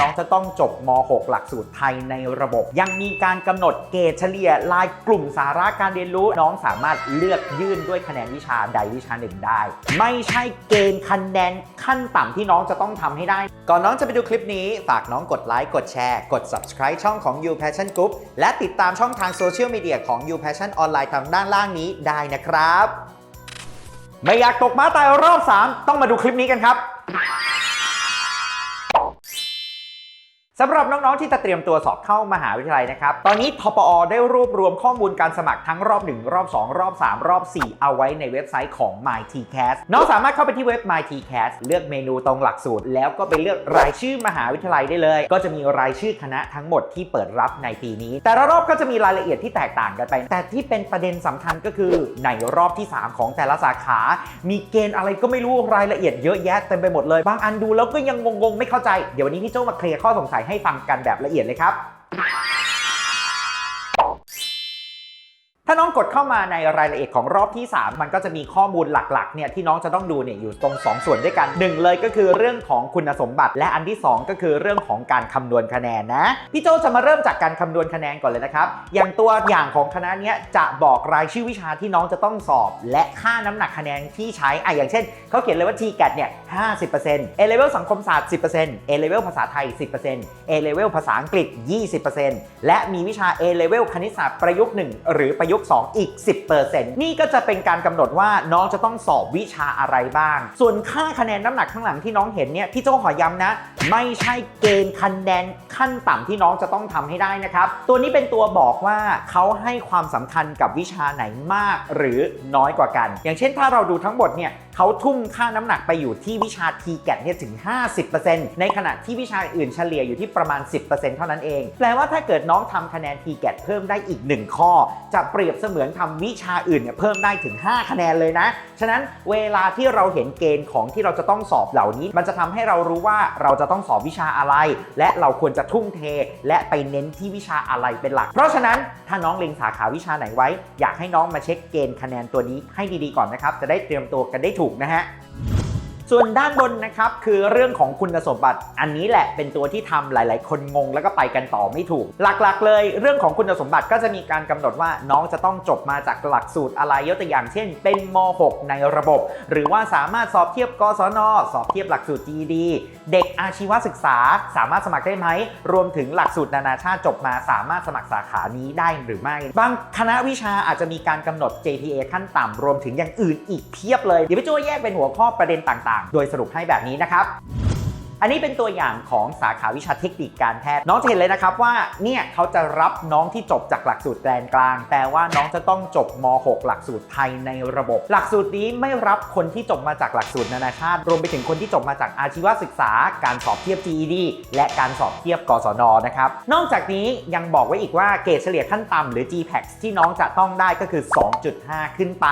น้องจะต้องจบม .6 หลักสูตรไทยในระบบ ยังมีการกำหนดเกรดเฉลี่ยรายกลุ่มสาระการเรียนรู้ น้องสามารถเลือกยื่นด้วยคะแนนวิชาใดวิชาหนึ่งได้ ไม่ใช่เกณฑ์คะแนนขั้นต่ำที่น้องจะต้องทำให้ได้ ก่อนน้องจะไปดูคลิปนี้ ฝากน้องกดไลค์กดแชร์กด subscribe ช่องของ You Passion Group และติดตามช่องทางโซเชียลมีเดียของ You Passion ออนไลน์ทางด้านล่างนี้ได้นะครับ ไม่อยากตกม้าตายรอบ 3 ต้องมาดูคลิปนี้กันครับ สำหรับน้องๆ ที่จะเตรียมตัวสอบเข้ามหาวิทยาลัยนะครับ ตอนนี้ทปอได้รวบรวมข้อมูลการสมัครทั้งรอบ 1 รอบ 2 รอบ 3 รอบ 4 เอาไว้ในเว็บไซต์ของ MyTCAS น้องสามารถเข้าไปที่เว็บ MyTCAS เลือกเมนูตรงหลักสูตร แล้วก็ไปเลือกรายชื่อมหาวิทยาลัยได้เลย ก็จะมีรายชื่อคณะทั้งหมดที่เปิดรับในปีนี้ แต่ละรอบก็จะมีรายละเอียดที่แตกต่างกันไป แต่ที่เป็นประเด็นสำคัญก็คือในรอบที่ 3 ของแต่ละสาขา มีเกณฑ์อะไรก็ไม่รู้รายละเอียดเยอะแยะเต็มไปหมดเลย บางอันดูแล้วก็ยังงงๆไม่เข้าใจเดี๋ยววันนี้พี่โจมาเคลียร์ข้อสงสัยให้ฟังกันแบบละเอียดเลยครับ น้องกดเข้ามาในรายละเอียดของรอบที่ 3 มันก็จะมีข้อมูลหลักๆเนี่ยที่น้องจะต้องดูเนี่ยอยู่ตรง 2 ส่วนด้วยกัน 1 เลยก็คือเรื่องของคุณสมบัติ และอันที่ 2 ก็คือเรื่องของการคำนวณคะแนนนะพี่โจจะมาเริ่มจากการคำนวณคะแนนก่อนเลยนะครับอย่างตัวอย่างของคณะเนี้ยจะบอกรายชื่อวิชาที่น้องจะต้องสอบ และค่าน้ำหนักคะแนนที่ใช้อะอย่างเช่นเขาเขียนเลยว่า TGAT เนี่ย50% A level สังคมศาสตร์ 10% A level ภาษาไทย 10% A level ภาษาอังกฤษ 20%และมีวิชา A level คณิตศาสตร์ประยุกต์ 1 หรือประยุกต์2 อีก 10%นี่ก็จะเป็นการกำหนดว่าน้องจะต้องสอบวิชาอะไรบ้าง ส่วนค่าคะแนนน้ำหนักข้างหลังที่น้องเห็นเนี่ยพี่โจ้ขอย้ำนะ ไม่ใช่เกณฑ์คะแนนขั้นต่ำที่น้องจะต้องทำให้ได้นะครับ ตัวนี้เป็นตัวบอกว่าเขาให้ความสำคัญกับวิชาไหนมากหรือน้อยกว่ากัน อย่างเช่นถ้าเราดูทั้งหมดเนี่ยเขาทุ่มค่าน้ำหนักไปอยู่ที่วิชา t g a t เนี่ยถึง 50%ในขณะที่วิชาอื่นเฉลี่ยอยู่ที่ประมาณ 10%เท่านั้นเอง แปลว่าถ้าเกิดน้องทำคะแนน t g a t เพิ่มได้อีก 1 ข้อ จะเปรียบเสมือนทำวิชาอื่นเนี่ยเพิ่มได้ถึง 5 คะแนนเลยนะ ฉะนั้นเวลาที่เราเห็นเกณฑ์ของที่เราจะต้องสอบเหล่านี้ มันจะทำให้เรารู้ว่าเราจะต้องสอบวิชาอะไร และเราควรจะทุ่มเท และไปเน้นที่วิชาอะไรเป็นหลัก เพราะฉะนั้นถ้าน้องเล็งสาขาวิชาไหนไว้ อยากให้น้องมาเช็คเกณฑ์คะแนนตัวนี้ให้ดีๆก่อนนะครับ จะได้เตรียมตัวกันได้ถูกนะฮะ ส่วนด้านบนนะครับคือเรื่องของคุณสมบัติ อันนี้แหละเป็นตัวที่ทำหลาย ๆ คนงงแล้วก็ไปกันต่อไม่ถูก หลัก ๆ เลย เรื่องของคุณสมบัติก็จะมีการกำหนดว่าน้องจะต้องจบมาจากหลักสูตรอะไรยกตัวอย่างเช่น เป็นม .6 ในระบบ หรือว่าสามารถสอบเทียบกศนสอบเทียบหลักสูตร GED เด็กอาชีวศึกษาสามารถสมัครได้ไหม รวมถึงหลักสูตรนานาชาติจบมาสามารถสมัครสาขานี้ได้หรือไม่ บางคณะวิชาอาจจะมีการกำหนด JPA ขั้นต่ำรวมถึงอย่างอื่นอีกเพียบเลยเดี๋ยวพี่โจ้แยกเป็นหัวข้อประเด็นต่างๆ โดยสรุปให้แบบนี้นะครับ อันนี้เป็นตัวอย่างของสาขาวิชาเทคนิคการแพทย์ น้องจะเห็นเลยนะครับว่าเนี่ยเขาจะรับน้องที่จบจากหลักสูตรแกลนกลาง แต่ว่าน้องจะต้องจบม .6 หลักสูตรไทยในระบบ หลักสูตรนี้ไม่รับคนที่จบมาจากหลักสูตรนานาชาติ รวมไปถึงคนที่จบมาจากอาชีวศึกษา การสอบเทียบ GED และการสอบเทียบกศนนะครับนอกจากนี้ยังบอกไว้อีกว่าเกรดเฉลี่ยขั้นต่ำหรือ GPAX ที่น้องจะต้องได้ก็คือ 2.5 ขึ้นไป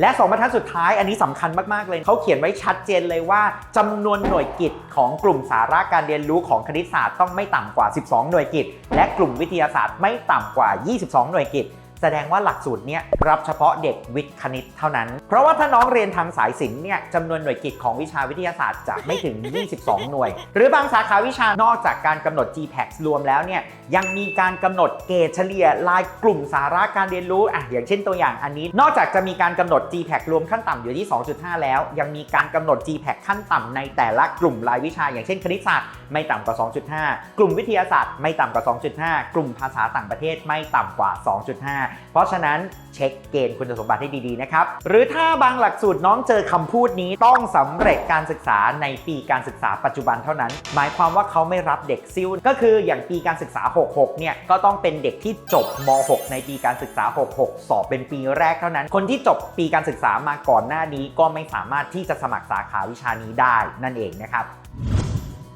และสองบรรทัดสุดท้ายอันนี้สำคัญมากๆเลยเขาเขียนไว้ชัดเจนเลยว่าจำนวนหน่วยกิตของกลุ่มุ่มสาระการเรียนรู้ของคณิตศาสตร์ต้องไม่ต่ำกว่า 12 หน่วยกิต และกลุ่มวิทยาศาสตร์ไม่ต่ำกว่า 22 หน่วยกิต แสดงว่าหลักสูตรเนี้ยรับเฉพาะเด็กวิทย์คณิตเท่านั้น เพราะว่าถ้าน้องเรียนทางสายศิลป์เนี่ยจำนวนหน่วยกิตของวิชาวิทยาศาสตร์จะไม่ถึง 22 หน่วย หรือบางสาขาวิชานอกจากการกำหนด GPAX รวมแล้วเนี่ยยังมีการกำหนดเกรดเฉลี่ยรายกลุ่มสาระการเรียนรู้อะอย่างเช่นตัวอย่างอันนี้ นอกจากจะมีการกำหนด GPAX รวมขั้นต่ำอยู่ที่ 2.5 แล้ว ยังมีการกำหนด GPAX ขั้นต่ำในแต่ละกลุ่มรายวิชา อย่างเช่นคณิตศาสตร์ไม่ต่ำกว่า 2.5 กลุ่มวิทยาศาสตร์ไม่ต่ำกว่า 2.5 กลุ่มภาษาต่างประเทศไม่ต่ำกว่า 2.5เพราะฉะนั้นเช็คเกณฑ์คุณสมบัติให้ดีๆนะครับ หรือถ้าบางหลักสูตรน้องเจอคำพูดนี้ต้องสำเร็จการศึกษาในปีการศึกษาปัจจุบันเท่านั้น หมายความว่าเขาไม่รับเด็กซิลก็คืออย่างปีการศึกษา 66 เนี่ยก็ต้องเป็นเด็กที่จบม .6 ในปีการศึกษา 66 สอบเป็นปีแรกเท่านั้น คนที่จบปีการศึกษามาก่อนหน้านี้ก็ไม่สามารถที่จะสมัครสาขาวิชานี้ได้นั่นเองนะครับ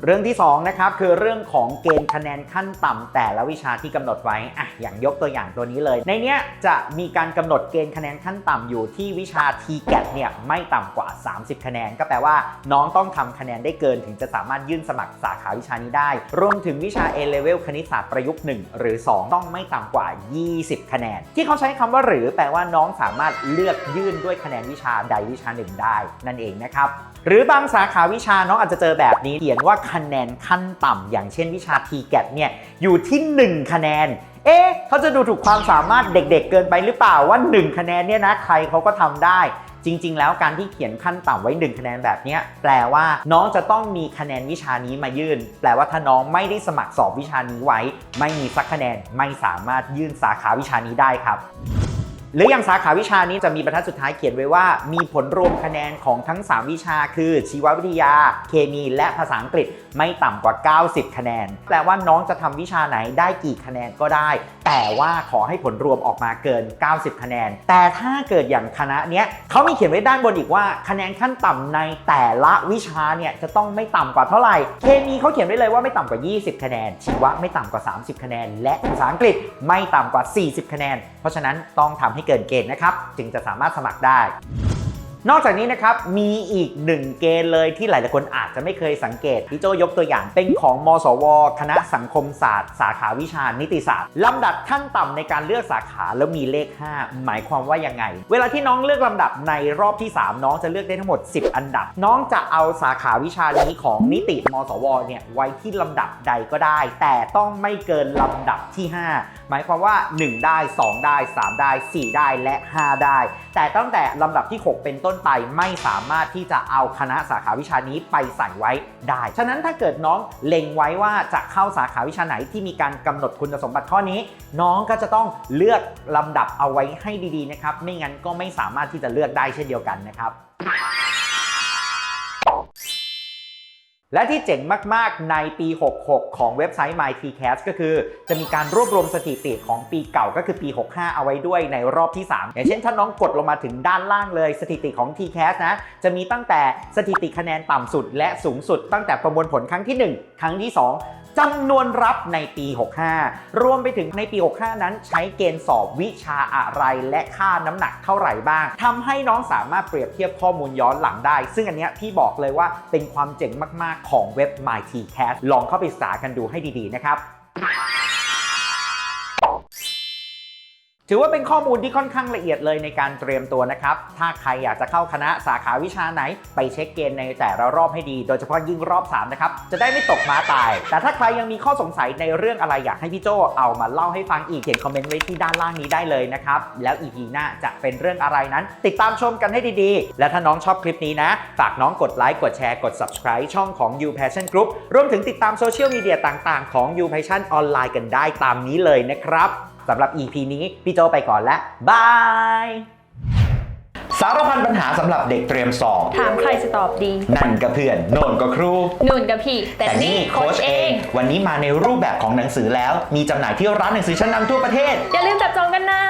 เรื่องที่2นะครับคือเรื่องของเกณฑ์คะแนนขั้นต่ำแต่ละวิชาที่กำหนดไว้อะอย่างยกตัวอย่างตัวนี้เลย ในเนี้ยจะมีการกำหนดเกณฑ์คะแนนขั้นต่ำอยู่ที่วิชา t g a t เนี่ยไม่ต่ำกว่า 30 คะแนน ก็แปลว่าน้องต้องทำคะแนนได้เกินถึงจะสามารถยื่นสมัครสาขาวิชานี้ได้ รวมถึงวิชา A level คณิตศาสตร์ประยุกต์ 1 หรือ 2 ต้องไม่ต่ำกว่า 20 คะแนน ที่เขาใช้คำว่าหรือ แปลว่าน้องสามารถเลือกยื่นด้วยคะแนนวิชาใดวิชาหนึ่งได้ นั่นเองนะครับหรือบางสาขาวิชาน้องอาจจะเจอแบบนี้เขียนว่าคะแนนขั้นต่ำอย่างเช่นวิชา t g a t เนี่ยอยู่ที่ 1 คะแนน เอ๊ะเขาจะดูถูกความสามารถเด็กๆเกินไปหรือเปล่าว่า 1 คะแนนเนี่ยนะใครเขาก็ทำได้ จริง ๆ แล้วการที่เขียนขั้นต่ำไว้ 1 คะแนนแบบนี้แปลว่าน้องจะต้องมีคะแนนวิชานี้มายื่น แปลว่าถ้าน้องไม่ได้สมัครสอบวิชานี้ไว้ ไม่มีสักคะแนนไม่สามารถยื่นสาขาวิชานี้ได้ครับ หรืออย่างสาขาวิชานี้จะมีบรรทัดสุดท้ายเขียนไว้ว่า มีผลรวมคะแนนของทั้ง 3 วิชา คือชีววิทยา เคมี และภาษาอังกฤษไม่ต่ำกว่า 90 คะแนนแปลว่าน้องจะทำวิชาไหนได้กี่คะแนนก็ได้แต่ว่าขอให้ผลรวมออกมาเกิน 90 คะแนน แต่ถ้าเกิดอย่างคณะเนี้ยเขามีเขียนไว้ด้านบนอีกว่าคะแนนขั้นต่ำในแต่ละวิชาเนี่ยจะต้องไม่ต่ำกว่าเท่าไหร่ เคมีเขาเขียนไว้เลยว่าไม่ต่ำกว่า 20 คะแนน ชีวะไม่ต่ำกว่า 30 คะแนน และภาษาอังกฤษไม่ต่ำกว่า 40 คะแนน เพราะฉะนั้นต้องทำให้เกินเกณฑ์นะครับ จึงจะสามารถสมัครได้ นอกจากนี้นะครับมีอีกหนึ่งเกณฑ์เลยที่หลายๆคนอาจจะไม่เคยสังเกตพี่โจยกตัวอย่างเป็นของมสว คณะสังคมศาสตร์ สาขาวิชานิติศาสตร์ลำดับขั้นต่ำในการเลือกสาขาแล้วมีเลข 5 หมายความว่ายังไง เวลาที่น้องเลือกลำดับในรอบที่ 3 น้องจะเลือกได้ทั้งหมด 10 อันดับ น้องจะเอาสาขาวิชานี้ของนิติมสวเนี่ยไว้ที่ลำดับใดก็ได้ แต่ต้องไม่เกินลำดับที่ 5 หมายความว่า 1 ได้ 2 ได้ 3 ได้ 4 ได้และ 5 ได้ แต่ตั้งแต่ลำดับที่ 6 เป็นต้นไปไม่สามารถที่จะเอาคณะสาขาวิชานี้ไปใส่ไว้ได้ ฉะนั้นถ้าเกิดน้องเล็งไว้ว่าจะเข้าสาขาวิชาไหนที่มีการกำหนดคุณสมบัติข้อนี้ น้องก็จะต้องเลือกลำดับเอาไว้ให้ดีๆนะครับ ไม่งั้นก็ไม่สามารถที่จะเลือกได้เช่นเดียวกันนะครับ และที่เจ๋งมาก ๆ ในปี 66 ของเว็บไซต์ MyTCast ก็คือ จะมีการรวบรวมสถิติของปีเก่าก็คือปี 65 เอาไว้ด้วยในรอบที่ 3 อย่างเช่นถ้าน้องกดลงมาถึงด้านล่างเลยสถิติของ TCast นะ จะมีตั้งแต่สถิติคะแนนต่ำสุด และสูงสุดตั้งแต่ประมวลผลครั้งที่ 1 ครั้งที่ 2 จำนวนรับในปี 65 รวมไปถึงในปี 65 นั้นใช้เกณฑ์สอบวิชาอะไรและค่าน้ำหนักเท่าไหร่บ้าง ทำให้น้องสามารถเปรียบเทียบข้อมูลย้อนหลังได้ ซึ่งอันเนี้ยพี่บอกเลยว่าเป็นความเจ๋งมาก ๆ ของเว็บ MyTCast ลองเข้าไปศึกษากันดูให้ดี ๆ นะครับ ถือว่าเป็นข้อมูลที่ค่อนข้างละเอียดเลยในการเตรียมตัวนะครับ ถ้าใครอยากจะเข้าคณะสาขาวิชาไหน ไปเช็คเกณฑ์ในแต่ละรอบให้ดี โดยเฉพาะยิ่งรอบ 3 นะครับ จะได้ไม่ตกม้าตาย แต่ถ้าใครยังมีข้อสงสัยในเรื่องอะไรอยากให้พี่โจเอามาเล่าให้ฟังอีก เขียนคอมเมนต์ไว้ที่ด้านล่างนี้ได้เลยนะครับ แล้ว EP หน้าจะเป็นเรื่องอะไรนั้น ติดตามชมกันให้ดีๆ และถ้าน้องชอบคลิปนี้นะ ฝากน้องกดไลค์ กดแชร์ กด subscribe ช่องของ You Passion Group รวมถึงติดตามโซเชียลมีเดียต่างๆของ You Passion ออนไลน์กันได้ตามนี้เลยนะครับ สำหรับ EP นี้พี่โจไปก่อนแล้วบาย สารพันปัญหาสำหรับเด็กเตรียมสอบ ถามใครจะตอบดี นั่นก็เพื่อนโน่นก็ครูนุ่นกับพี่ แต่นี่โค้ชเอง วันนี้มาในรูปแบบของหนังสือแล้ว มีจำหน่ายที่ร้านหนังสือชั้นนำทั่วประเทศ อย่าลืมจับจองกันนะ